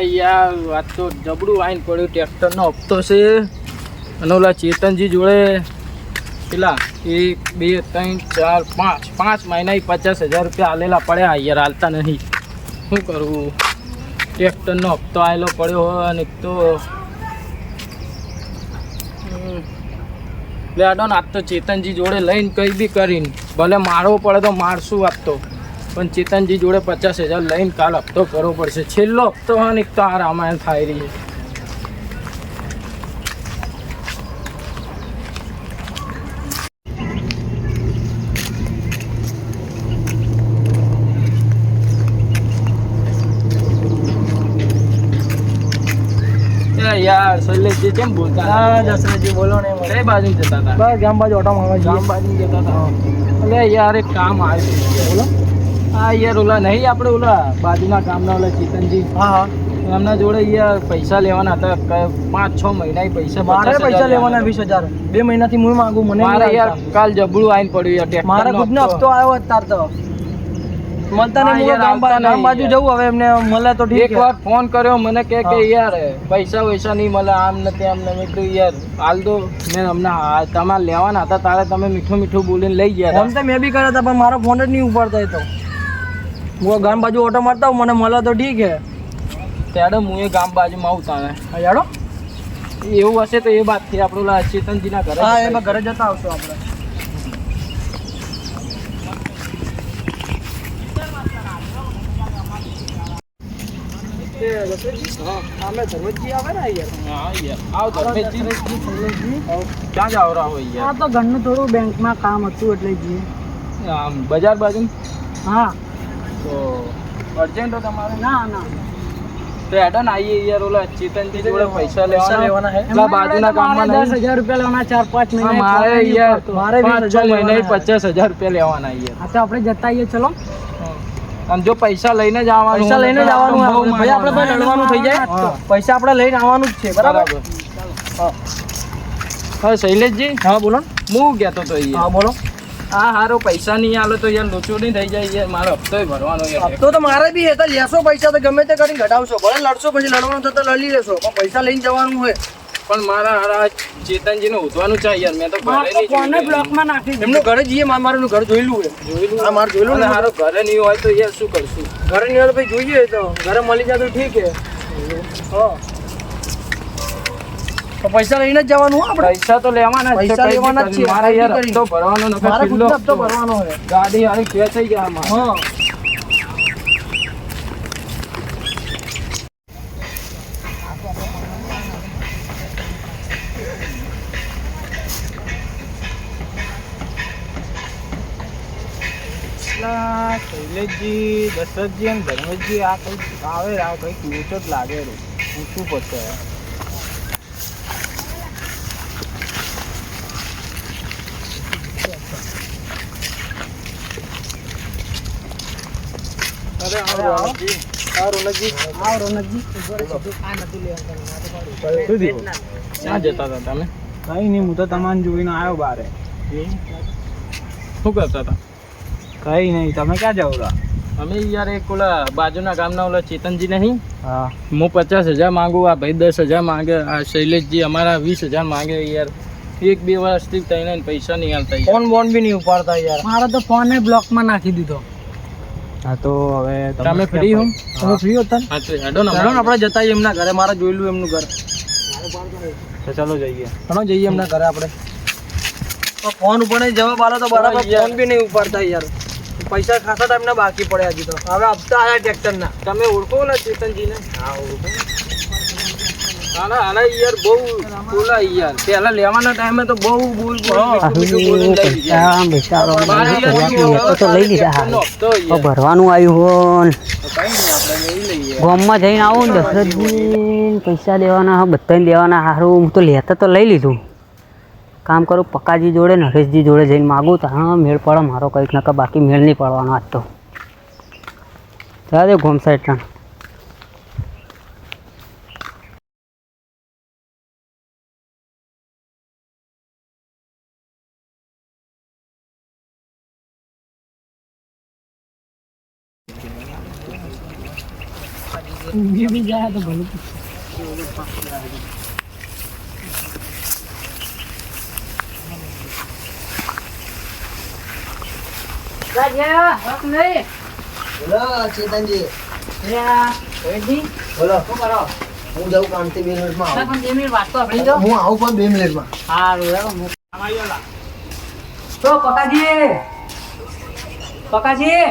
યાર, વાત તો જબડું આઈને પડ્યું. ટ્રેક્ટરનો હપ્તો છે. અને ચેતનજી જોડે પેલા એક, બે, ત્રણ, ચાર, પાંચ. પાંચ મહિના પચાસ હજાર રૂપિયા હાલેલા પડ્યા. યાર હાલતા નહીં. શું કરવું? ટ્રેક્ટરનો હપ્તો આવેલો પડ્યો હોય અને તો લેડો ને આજ તો ચેતનજી જોડે લઈને કંઈ બી કરીને. ભલે મારવો પડે તો મારશું આજ તો. પણ ચેતનજી જોડે પચાસ હજાર લઈને કાલ હપ્તો કરવો પડશે. છેલ્લો હપ્તો હોય ને તો આ રામાયણ થાય રહી યાર શૈલેષજી કેમ બોલતા હા દશરથજી બોલો ને કઈ બાજુ જતા હતા? બસ ગામ બાજુ ઓટો ગામ બાજુ જતા હતા. એટલે યાર એક કામ આવ્યું બોલો. હા યાર ઓલા નહીં આપણે ઓલા બાજુના ગામના ઓલા ચેતનજી. હા હા. એમના જોડે યાર પૈસા લેવાના હતા. પાંચ છ મહિના પૈસા મારે પૈસા લેવાના વીસ હજાર. બે મહિનાથી હું માંગુ મને મારે યાર કાલ જબડું આઈને પડ્યું યાર મારે ખુદનો હપ્તો. આવ્યો અત્યાર તો. મળતા નહીં હું ગામ ગામ બાજુ જવું હવે એમને મળે તો ઠીક એક વાર ફોન કર્યો મને કે કે યાર પૈસા વૈસા નહીં મળે આમ ને તેમ ને મેં કીધું યાર હાલ દો મેં અમને હા, તમારે લેવાના હતા તારે તમે મીઠું મીઠું બોલીને લઈ ગયા ફોન તો મેં બી કર્યા હતા પણ મારો ફોન જ નહીં ઉપાડતા એ તો. હું ગામ બાજુ ઓટો મારતા હું મને મળે તો ઠીક હે ત્યારે હું એ ગામ બાજુમાં આવું ને હા, યાડો એવું હશે તો એ બાતથી આપણું ઓલા ચેતનજીના ઘરે હા એમાં ઘરે જતા આવશું આપણે. ઘરનું થોડું બેંકમાં કામ હતું એટલે જઈએ. બજાર બાજુ હા. તો અર્જન્ટ તમારે? ના ના. તો એડન યાર ઓલા ચેતનજી જોડે પૈસા લેવાના. લેવાના હે? પેલા બાજુના ગામમાં દસ નહીં હજાર રૂપિયા લેવાના ચાર પાંચ હા, મહિના મારે યાર મારે પાંચ મહિને પચાસ હજાર રૂપિયા લેવાના યાર. હા તો આપણે જતા આવીએ ચલો. અને જો પૈસા લઈને જ આવવાનું પૈસા લઈને જ આવવાનું ભાઈ આપણે ભાઈ લડવાનું થઈ જાય. પૈસા આપણે લઈને આવવાનું જ છે બરાબર? હા. શૈલેષજી? હા બોલો હું કહેતો તો હા બોલો. આ હારો પૈસા નહીં આલો તો યાર લોચો નહીં થઈ જાય યાર મારો હપ્તો ભરવાનો યાર. હપ્તો તો મારે બી એ તો લેશો પૈસા તો ગમે તે કરીને ઘટાડશો. ભલે લડશો પછી લડવાનું તો લડી લેશો પણ પૈસા લઈને જવાનું હોય. પણ મારા હારા ચેતનજીને ઉધવાનું છે યાર મેં તો ઘરે નહીં જોયેલું. નાખી? એમનું ઘરે જઈએ મારે મારું ઘર જોયેલું હોય જોયેલું આ મારું જોયેલું ને હારો ઘરે નહીં હોય તો યાર શું કરશું? ઘરે નહીં હોય તો ભાઈ જોઈએ તો. ઘરે મળી જાય તો ઠીક હે હા. તો પૈસા લઈને જ જવાનું આપણે પૈસા તો લેવાના પૈસા લેવાના જ છે. મારા યાર હપ્તો ભરવાનો નકર મારા છેલ્લો ખુદ હપ્તો. ભરવાનો છે ગાડી હારી થઈ ગયા આમાં. હા શૈલેષજી દશરથજી અને ધર્મેશજી આ કંઈક આવે આ કંઈક લોચો જ લાગે રે પૂછવું પડશે અરે આવો રોનકજી. હા રોનકજી હા રોનકજી આ નથી લેવાનું શું થયું? ક્યાં જતા હતા તમે? કઈ નહીં હું તો તમારે જોઈને આવ્યો બારે. શું કરતા હતા? કઈ નહીં તમે ક્યાં જાવ રહ્યા અમે યાર એક ઓલા બાજુના ગામના ઓલા ચેતનજી નહીં? હા. હું પચાસ હજાર માંગુ આ ભાઈ દસ હજાર માંગે આ શૈલેષજી અમારા વીસ હજાર માંગે યાર. એક બે વર્ષથી થઈને પૈસા નહીં હાલતા યાર. ફોન બોન બી નહીં ઉપાડતા યાર. મારો તો ફોન એ બ્લોકમાં નાખી દીધો. હા તો હવે તમે ફ્રી હો? તમે ફ્રી હતા હા તો હેડો ને ચાલો આપણે જતા આવીએ એમના ઘરે. મારે જોયેલું એમનું ઘર. તો ચાલો જઈએ. ચાલો જઈએ એમના ઘરે આપણે. ફોન ઉપર નહીં જવાબ આલો તો બરાબર. ફોન બી નહીં ઉપાડતા યાર. પૈસા ખાસા ટાઈમના બાકી પડ્યા હજી તો. હવે હપ્તા આયા ટ્રેક્ટરના. તમે ઓળખો ને ચેતનજીને? હા ઓળખો. યાર બહુ બોલા યાર. પેલા લેવાના ટાઈમે તો બહુ બોલ તો લઈ લીધા. તો ભરવાનું આવ્યું ગામમાં જઈને આવું ને દશરથજી પૈસા લેવાના હા બધાને લેવાના સારું હું તો લેતા તો લઈ લીધું. કામ કરું પક્કાજી જોડે નરેશજી જોડે જઈને માગું તો હા મેળ પડે મારો કંઈક નકા બાકી મેળ નહીં પડવાનો આજ તો. ચાલે ગોમ સાઈડ ઊંઘી બી જાય તો ભલું બોલો ચેતનજી બોલો હું જાઉં કામથી બે મિનિટમાં આવું હું આવું પણ બે મિનિટમાં તો પકાજી પકાજી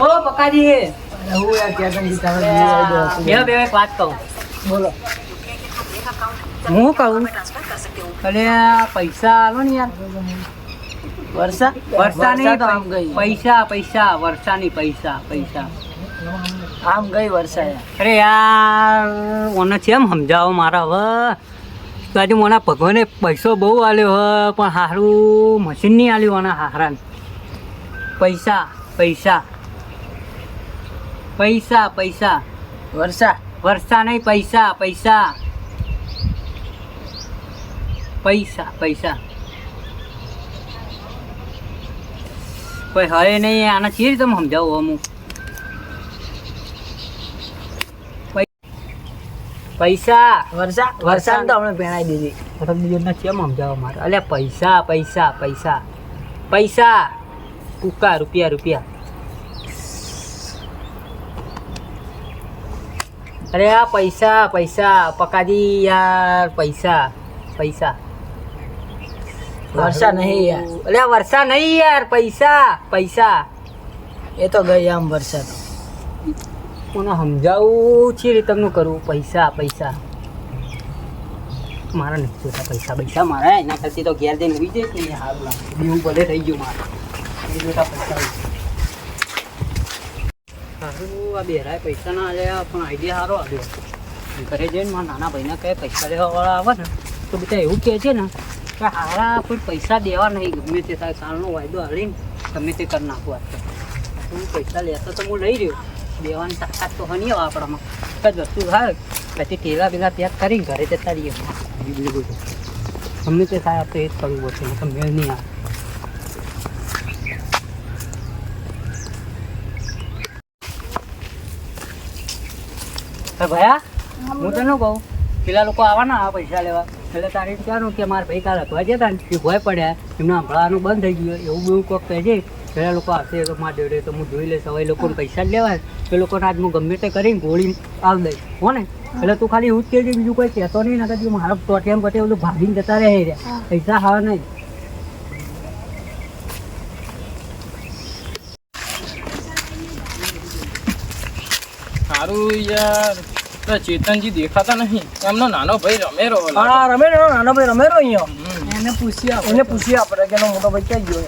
ઓ પકાજી હું યાર ચેતનજી તમે બે બે એક વાત કહું. બોલો. હું કહું? અરે પૈસા આલો ને યાર. વર્ષા વર્ષા નહીં તો આમ ગઈ. પૈસા પૈસા વર્ષાની પૈસા પૈસા. આમ ગઈ વર્ષા અરે યાર મને એમ સમજાવો મારા હવે. બાજુ મને ભગવાને પૈસો બહુ આલ્યો હ પણ સારું મશીન નહીં આલ્યું આના હારાને. પૈસા પૈસા. પૈસા પૈસા. વર્ષા. વર્ષા નહીં પૈસા પૈસા. પૈસા પૈસા. કોઈ હવે નહીં આના કેવી રીતે સમજાવો અમુક. પૈસા. વર્ષા વર્ષા. તો હમણાં પહેણાઈ દીધી. કેમ સમજાવો મારે? અલ્યા પૈસા પૈસા પૈસા. પૈસા. ટૂંકા રૂપિયા રૂપિયા. અરે આ પૈસા પૈસા પકાજી યાર પૈસા પૈસા. વર્ષા નહીં યાર. અરે વર્ષા નહીં યાર પૈસા પૈસા. એ તો ગઈ આમ વર્ષા તો. મને સમજાવું? છે રીતે તમને કરવું? પૈસા પૈસા. મારા નથી જોતા પૈસા પૈસા મારા. એના કરતી તો ઘેર જઈને ઉઈ જઈશ ને હારું લાગે. બીવું ભલે થઈ ગયું મારે. જોતા પૈસા. આ બેરાય પૈસા ના આલ્યા પણ આઈડિયા સારો આવ્યો ઘરે જઈને મારા નાના ભાઈને કહે પૈસા લેવાવાળા આવે ને તો બધા એવું કહે છે ને કે હારા કોઈ પૈસા દેવા નહીં ગમે તે થાય કાલનો વાયદો હાલીને તમે તે કરી નાખો આ હું પૈસા લેતો તો હું લઈ રહ્યો. દેવાની તાકાત તો હની હવે આપણામાં. કદ વસ્તુ થાય પછી ટેલા બેલા પેક કરીને ઘરે જતા રહીએ. બીજું બધું ગમે તે થાય આપણે એ જ કરવું પડશે તો મેળ નહીં આવે. ભયા હું તને કહું. પેલા લોકો આવવાના આ પૈસા લેવા. એટલે તારે એમ કહેવાનું કે મારા ભાઈ કાલે અખવા જતા ને એ ભય પડ્યા. એમના હંભળવાનું બંધ થઈ ગયું. એવું બહુ કોક કહેજે પેલા લોકો આવશે તો મારા દેવડે તો હું જોઈ લઈશ. હવે એ લોકોને પૈસા જ લેવાય એ લોકોને આજ હું ગમે તે કરીને ગોળી આવી દઈશ. હો ને? એટલે તું ખાલી એવું જ કહેજે બીજું કોઈ કહેતો નહીં નકર મારો ટોટિયામ પછી બધું ભાગીને જતા રહે રહ્યા પૈસા હા નહીં. સારું યાર. તો ચેતનજી દેખાતા નહીં. એમનો નાનો ભાઈ રમેરો. હા રમે ને નાનો ભાઈ રમે અહીંયા. એને પૂછી આપ એને પૂછી આપણે કે એનો મોટો ભાઈ ક્યાં ગયો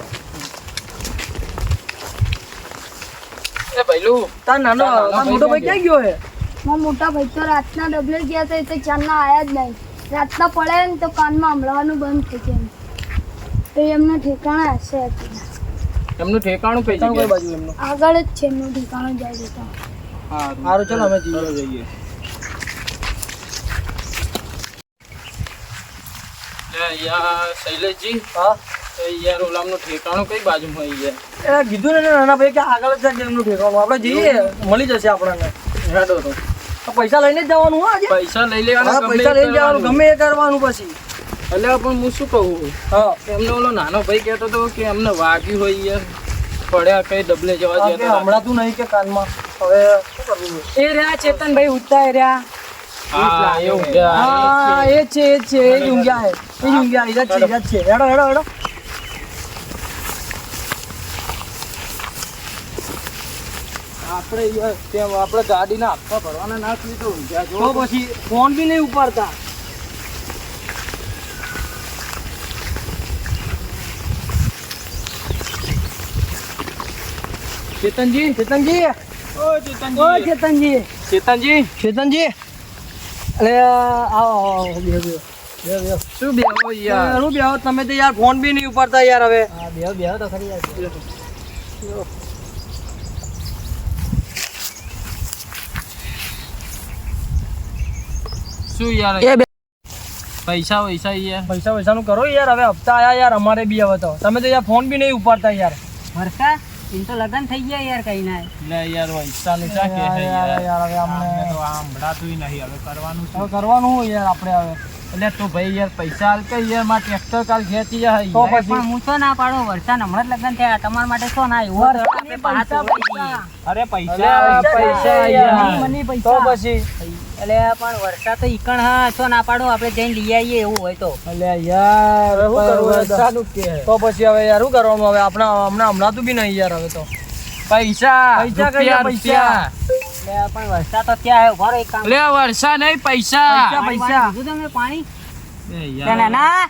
એ ભઈલું તાર નાનો તાર નાનો તાર મોટો ભાઈ ક્યાં ગયો હે? મારા મોટા ભાઈ તો રાતના ડબલે ગયા હતા એટલે ચારના આયા જ નહીં. રાતના પડે ને તો કાનમાં સંભળાવાનું બંધ થઈ જાય તો એમના ઠેકાણા હશે એમનું ઠેકાણું કઈ જગ્યાએ? બાજુ એમનું? આગળ જ છે એમનું ઠેકાણું જાય જતા. સારું ચાલો અમે જઈએ ચાલો જઈએ લે યાર શૈલેષજી હા? યાર ઓલામનું ઠેકાણું કઈ બાજુમાં આવી જાય એ કીધું ને નાના ભાઈ કે આગળ જ છે એમનું ઠેકાણું. આપણે જઈએ મળી જશે આપણને. હેડો તો. તો પૈસા લઈને જ જવાનું હા આજે? પૈસા લઈ લેવાના પૈસા લઈને જવાનું ગમે એ કરવાનું પછી. અલ્યા પણ હું શું કહું? હા. એમને ઓલો નાનો ભાઈ કહેતો હતો કે એમને વાગ્યું હોય યાર પડ્યા કઈ ડબલે જવા હા, હમણાં તું નહીં કે કાનમાં. હવે શું કરવું? એ રહ્યા ચેતનભાઈ ઉઠતા રહ્યા. હા એવું કે હા એ છે એ છે એ ઊંઘ્યા એ ઊંઘ્યા એ છે એ છે. હેડો હેડો હેડો. આપણે ત્યાં આપણે ગાડીના હપ્તા ભરવાના ના થઈ ઊંઘ્યા તો પછી ફોન બી નહીં ઉપાડતા. ચેતનજી ચેતનજી. ઓ ઓ ચેતનજી ચેતનજી. ચેતનજી. ચેતનજી. અરે આવો બેહો બેહો શું બેહો યાર? ઘણું બેહો તમે તો યાર ફોન બી નહીં ઉપાડતા યાર હવે. હા બેહો બેહો તો ખરી યાર. શું યાર? બે. પૈસા વૈસા યાર. પૈસા પૈસાનું કરો યાર હવે હપ્તા આયા યાર અમારે બી હવે તો. તમે તો યાર ફોન બી નહીં ઉપાડતા યાર. વર્ષા એમ તો લગન થઈ ગયા યાર કઈ ના. લે યાર પૈસાનું શા કે યાર યાર હવે અમને તો આમ સંભળાતુંય નહીં હવે કરવાનું હવે કરવાનું હોય યાર આપણે હવે. એટલે તું ભાઈ યાર પૈસા હાલ કે યાર મારે ટ્રેક્ટર કાલ ખેંચી જાય તો પછી? પણ હું તો ના પાડો? વરસાદ હમણાં જ લગ્ન થયા તમારા માટે તો ના આવ્યું. અરે પૈસા પૈસા મને તો પછી? એટલે પણ વરસાદ તો ઈકણ હા તો ના પાડો? આપણે જઈને લઈ આવીએ એવું હોય તો. એટલે યાર હે? તો પછી હવે યાર શું કરવાનું? હવે આપણા હમણાં હમણાં તું બી નહીં યાર હવે તો. પૈસા પૈસા પૈસા? રૂપિયા. પણ વરસાદ તો ક્યાં આવ્યો કામ. લે વર્ષા નહીં પૈસા. પૈસા, પૈસા. તમે પાણી? યાર. નાના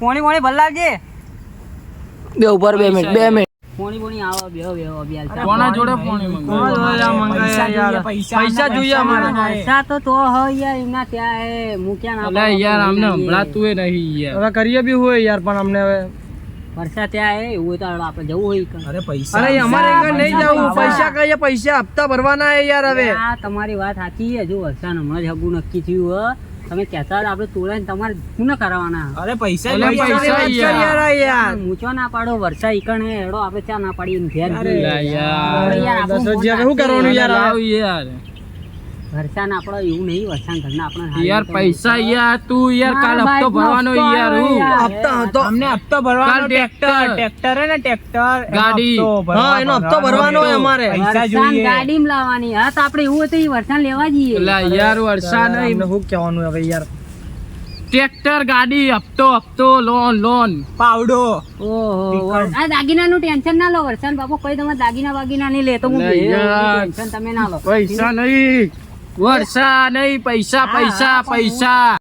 પોણી પોણી ભલાવજે બે ઉપર બે મિનિટ બે મિનિટ. પોણી પોણી આવો બેહો બેહો કોના જોડે પોણી મંગાવ્યું? પૈસા જોઈએ અમારે. વરસાદ તો તો હોય યાર એમના ત્યાં હે મૂક્યા ના યાર અમને હમણાં તું નહીં યાર. હવે કરીએ બી હોય યાર પણ અમને હવે વરસાદ ત્યાં હે એવું હોય તો આપણે જવું હોય અરે પૈસા અરે અમારે આગળ નહીં જવું પૈસા કહીએ પૈસા હપ્તા ભરવાના હે યાર હવે. આ તમારી વાત સાચી છે. જો વરસાદ હમણાં જ હગું નક્કી થયું હો. તમે કહેતા હતા આપણે તોડે તમારે શું કરાવવાના અરે પૈસા પૈસા યાર. યાર મૂચો ના પાડો વરસાદ ઈકણ હે. એડો આપણે ચા ના પાડીએ ને ઘેર યાર. શું કરવાનું યાર હવે? યાર. વરસાદ આપણો એવું નહીં વરસાદ ઘરના આપણે યાર પૈસા યાર તું યાર કાલ હપ્તો ભરવાનો યાર હું. હપ્તો હતો અમને હપ્તો ભરવાનો કાલ ટ્રેક્ટર ટ્રેક્ટર ને ટ્રેક્ટર. ગાડી. હા એનો હપ્તો ભરવાનો હોય અમારે. પૈસા વરસાદ જોઈએ. ગાડી લાવવાની. હા તો આપણે એવું હતું વરસાદ લેવા જઈએ. એટલે યાર વર્ષા નહીં. હું કહેવાનું હવે યાર? ટ્રેક્ટર ગાડી હપ્તો હપ્તો લોન લોન. પાવડો. ઓહો આ દાગીનાનું ટેન્શન ના લો વરસાદ બાપુ. કોઈ તમે દાગીના બાગીના નહીં લેતો હું. ટેન્શન તમે ના લો. પૈસા નહીં. વર્ષા નહીં પૈસા પૈસા પૈસા.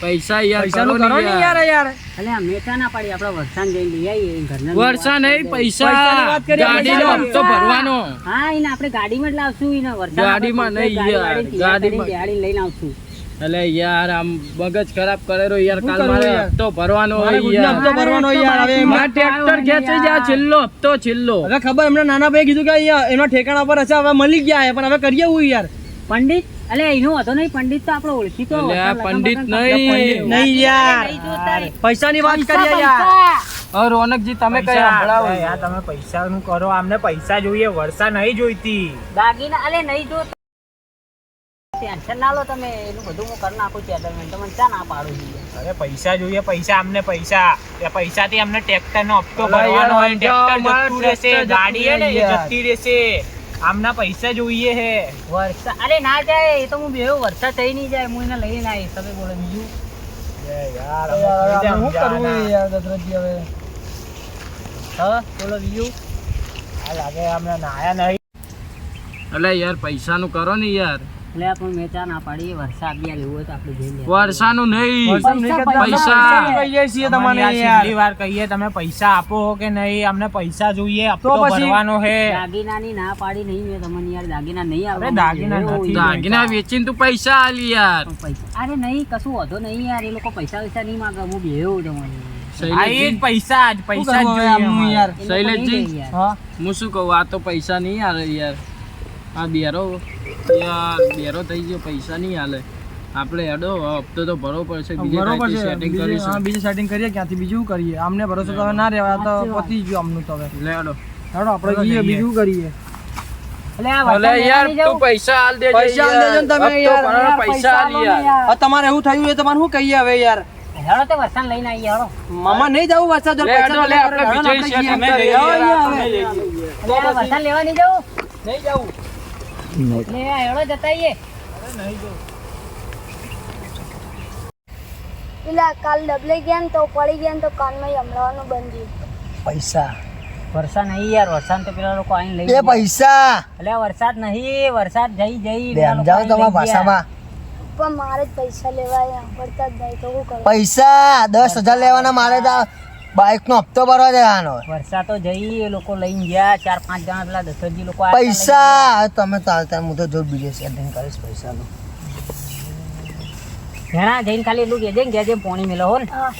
પૈસા યાર કરો ને યાર. યાર અલે આ મેટા ના પાડી? આપણે વરસાદ જઈ લઈ આવીએ ઘરના વર્ષા નહીં પૈસા. ગાડીનો હપ્તો ભરવાનો. હા એને આપણે ગાડીમાં જ લાવશું એને વરસાદ ગાડીમાં નહીં યાર, ગાડીમાં. ગાડી લઈને આવશું. એટલે યાર આમ મગજ ખરાબ કરેલો યાર કાલ મારે હપ્તો ભરવાનો હોય હપ્તો ભરવાનો હોય યાર હવે મારે ટ્રેક્ટર ખેંચી જા છેલ્લો હપ્તો છેલ્લો. હવે ખબર એમને નાના ભાઈ કીધું કે અહીંયા એમના ઠેકાણા પર હશે હવે મળી ગયા છે પણ હવે કરીએ હું યાર? પંડિત? અલે એનો હતો નહીં પંડિત તો આપણે ઓળખી તો અલે પંડિત નહીં. નહીં યાર. પૈસા ની પૈસાની વાત કરીએ યાર. રોનકજી તમે કઈ સંભળાવો યાર તમે પૈસા નું કરો અમને પૈસા જોઈએ વર્ષા નહીં જોઈતી. દાગીના અલે નહીં જો ટેન્શન ના લો તમે એનું બધું હું કરી નાખું સેટલમેન્ટ તમને ચા ના પાડું છું. અરે પૈસા જોઈએ પૈસા અમને પૈસા. એ પૈસાથી અમને ટ્રેક્ટર હપ્તો યાર, ભરવાનો હોય ટ્રેક્ટર જતું રહેશે ગાડી હે ને એ જતી રહેશે. આમના પૈસા જોઈએ હે. વરસાદ અરે ના જાય એ તો હું બેહું વરસાદ થઈ નહીં જાય હું એને લઈને આવીશ તમે બોલો બીજું. યાર કરવું હવે? હા બોલો બીજું. આ લાગે અમને નાયા નહીં. એટલે યાર પૈસાનું કરો ને યાર. એટલે પણ મેં ચા ના પાડી વરસાદ બી લેવું તો આપણે જઈ લઈએ. વર્ષાનું નહીં. વર્ષાનું નહીં કરતા, અમે પૈસા. કહીએ છીએ તમને તમને આ યાર. છેલ્લી વાર કહીએ તમે પૈસા આપો કે નહીં? અમને પૈસા જોઈએ તો દાગીના ભરવાનો હે. દાગીનાની ના પાડી નહીં મેં તમને યાર. દાગીના નહીં આવે દાગીના નથી. દાગીના વેચીને તું પૈસા આલી યાર. પૈસા અરે નહીં કશું વધો નહીં યાર. એ લોકો પૈસા વૈસા નહીં માગે. હું બેહું શૈલેષજી. પૈસા જ પૈસા. યાર? શૈલેષજી? હા? હું શું કહું આ તો પૈસા નહીં આવે યાર. આ બેરો યાર બેરો થઈ ગયો પૈસા નહીં હાલે આપણે હેડો હપ્તો તો ભરવો પડશે બીજે છે કરીશું. હા, બીજું સેટિંગ કરીએ ક્યાંથી બીજું કરીએ? આમને ભરોસો તો ના રહેવાય તો પતી ગયો આમનું તો હવે. લે હેડો. હેડો આપણે જઈએ બીજું કરીએ. તમારે એવું થયું એ તમારે શું કહીએ હવે યાર? હેડો તે વરસાદ લઈને આવીએ હેડો. મામા નહીં જવું વરસાદ લે હેડો લે આપણે બીજે setting અમે કરીએ યાર, આપણે જઈએ. વરસાદ લેવા નહીં જવું નહીં જવું પેલા કાલ ડબલે ગયા ને તો પડી ગયા ને તો કાનમાં બંધ પૈસા. વરસાદ નહીં યાર વરસાદ તો પેલા લોકો આઈને લઈ એ પૈસા. એટલે વરસાદ નહીં વરસાદ જઈ જઈ સમજાવો તમારા ભાષામાં. પણ મારે જ પૈસા લેવાય પડતા જાય તો કરું? પૈસા. દસ હજાર લેવાના મારે તો બાઇક નો હપ્તો ભરવા જવાનો વરસાદ તો જઈ એ લોકો લઈને ગયા ચાર પાંચ જણા પેલા દશરથજી લોકો પૈસા! તમે તો હાલતા હું તો જો બીજે સેટિંગ કરીશ પૈસાનું. ઘણા જઈને ખાલી એટલું કહેજે ને કહેજે પોણી મેલો હો ને. હા.